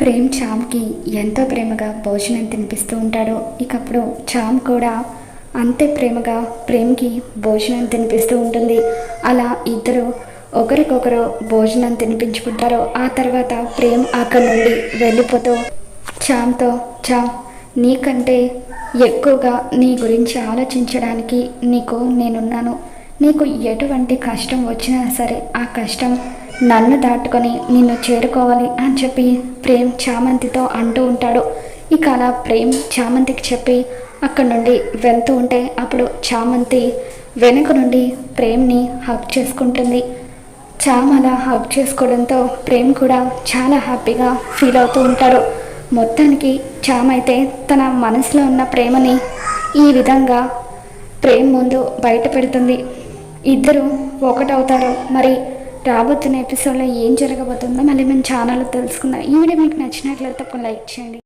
ప్రేమ్ చామ్కి ఎంతో ప్రేమగా భోజనం తినిపిస్తూ ఉంటాడు ఇకప్పుడు చామ్ కూడా అంతే ప్రేమగా ప్రేమ్కి భోజనం తినిపిస్తూ ఉంటుంది. అలా ఇద్దరు ఒకరికొకరు భోజనం తినిపించుకుంటారు. ఆ తర్వాత ప్రేమ్ అక్కడి నుండి వెళ్ళిపోతూ చామ్తో చామ్ నీకంటే ఎక్కువగా నీ గురించి ఆలోచించడానికి నీకు నేనున్నాను. నీకు ఎటువంటి కష్టం వచ్చినా సరే ఆ కష్టం నన్ను దాటుకొని నిన్ను చేరుకోవాలి అని చెప్పి ప్రేమ్ చామంతితో అంటూ ఉంటాడు. ఇక అలా ప్రేమ్ చామంతికి చెప్పి అక్కడి నుండి వెళ్తూ ఉంటే అప్పుడు చామంతి వెనుక నుండి ప్రేమ్ని హక్ చేసుకుంటుంది. చామ్ అలా హక్ చేసుకోవడంతో ప్రేమ్ కూడా చాలా హ్యాపీగా ఫీల్ అవుతూ ఉంటాడు. మొత్తానికి చామ్ అయితే తన మనసులో ఉన్న ప్రేమని ఈ విధంగా ప్రేమ్ ముందు బయట పెడుతుంది. ఇద్దరు ఒకటవుతారు. మరి రాబోతున్న ఎపిసోడ్లో ఏం జరగబోతుందో మళ్ళీ మేము ఛానల్లో తెలుసుకుందాం. ఈ వీడియో మీకు నచ్చినట్లయితే ఒక లైక్ చేయండి.